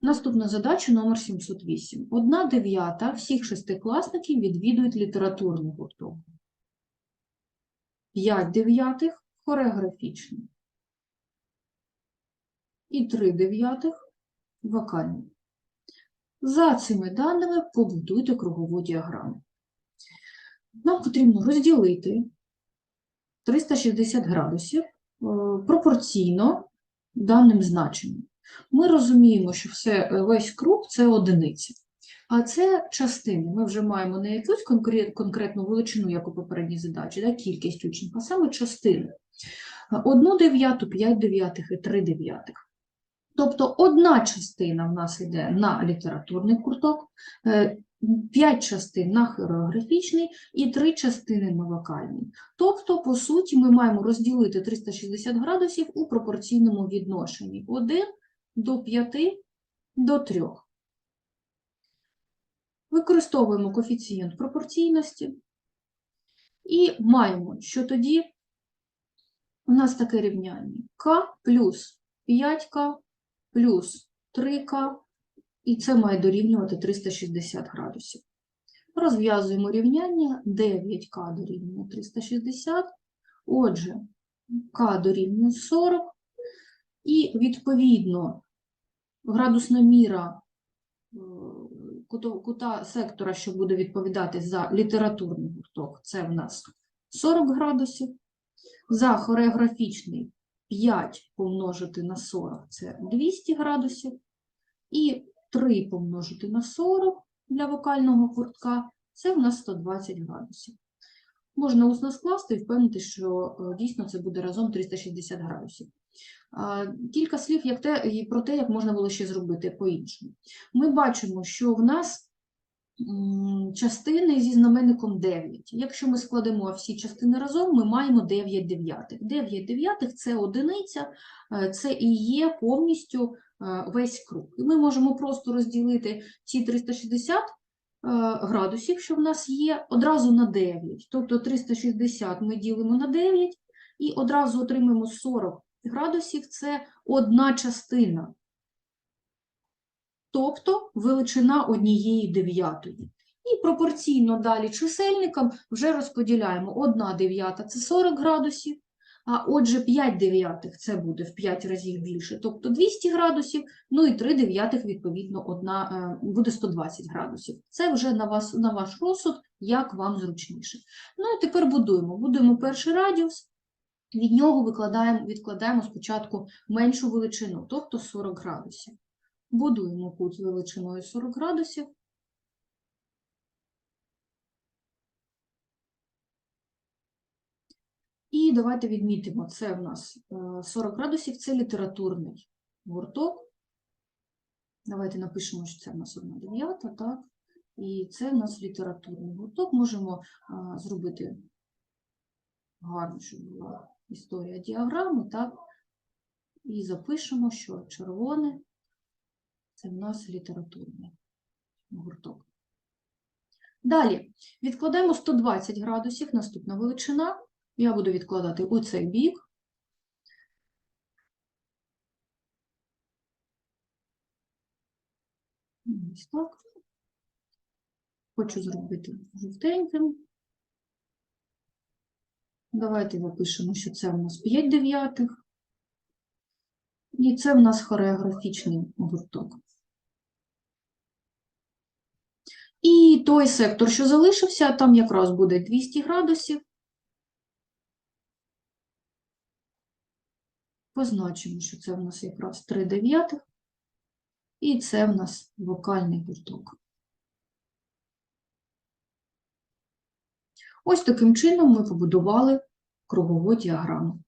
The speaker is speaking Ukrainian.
Наступна задача номер 708. Одна дев'ята всіх шестикласників відвідують літературний гурток. П'ять дев'ятих – хореографічний. І три дев'ятих – вокальний. За цими даними побудуйте кругову діаграму. Нам потрібно розділити 360 градусів е, пропорційно даним значенням. Ми розуміємо, що все, е, весь круг – це одиниця. А це частини. Ми вже маємо не якусь конкрет- конкретну величину, як у попередній задачі, да, кількість учнів, а саме частини. Одну дев'яту, п'ять дев'ятих і три дев'ятих. Тобто одна частина в нас йде на літературний курток, е, п'ять частин на хореографічний і три частини на вокальний. Тобто, по суті, ми маємо розділити 360 градусів у пропорційному відношенні 1 до 5 до 3. Використовуємо коефіцієнт пропорційності і маємо, що тоді у нас таке рівняння k плюс 5k плюс 3k, і це має дорівнювати 360 градусів. Розв'язуємо рівняння 9k дорівнює 360, отже, k дорівнює 40, і відповідно градусна міра е, кута сектора, що буде відповідати за літературний гурток, це в нас 40 градусів. За хореографічний 5 помножити на 40 – це 200 градусів. І 3 помножити на 40 для вокального гуртка – це в нас 120 градусів. Можна усно скласти і впевнити, що е, дійсно це буде разом 360 градусів. Кілька слів як те, і про те, як можна було ще зробити по-іншому. Ми бачимо, що в нас частини зі знаменником 9. Якщо ми складемо всі частини разом, ми маємо 9 дев'ятих. 9 дев'ятих – це одиниця, е, це і є повністю е, весь круг. І ми можемо просто розділити ці 360 е, градусів, що в нас є, одразу на 9. Тобто 360 ми ділимо на 9 і одразу отримаємо 40 градусів – це одна частина. Тобто величина однієї дев'ятої. І пропорційно далі чисельникам вже розподіляємо. Одна дев'ята – це 40 градусів, а отже 5 дев'ятих – це буде в 5 разів більше, тобто 200 градусів, ну і 3 дев'ятих, відповідно, одна, е, буде 120 градусів. Це вже на, вас, на ваш розсуд, як вам зручніше. Ну і тепер будуємо. Будуємо перший радіус, від нього викладаємо, відкладаємо спочатку меншу величину, тобто 40 градусів. Будуємо кут величиною 40 градусів. І давайте відмітимо, це в нас е, 40 градусів, це літературний гурток. Давайте напишемо, що це в нас 1 дев'ята, так? І це в нас літературний гурток. Можемо зробити гарно, щоб була історія діаграми, так? І запишемо, що червоне це в нас літературний гурток. Далі відкладаємо 120 градусів, наступна величина. Я буду відкладати у цей бік. Ось так. Хочу зробити жовтеньким. Давайте напишемо, що це в нас 5 дев'ятих. І це в нас хореографічний гурток. І той сектор, що залишився, там якраз буде 200 градусів. Позначимо, що це в нас якраз 3 дев'ятих. І це в нас вокальний гурток. Ось таким чином ми побудували кругову діаграму.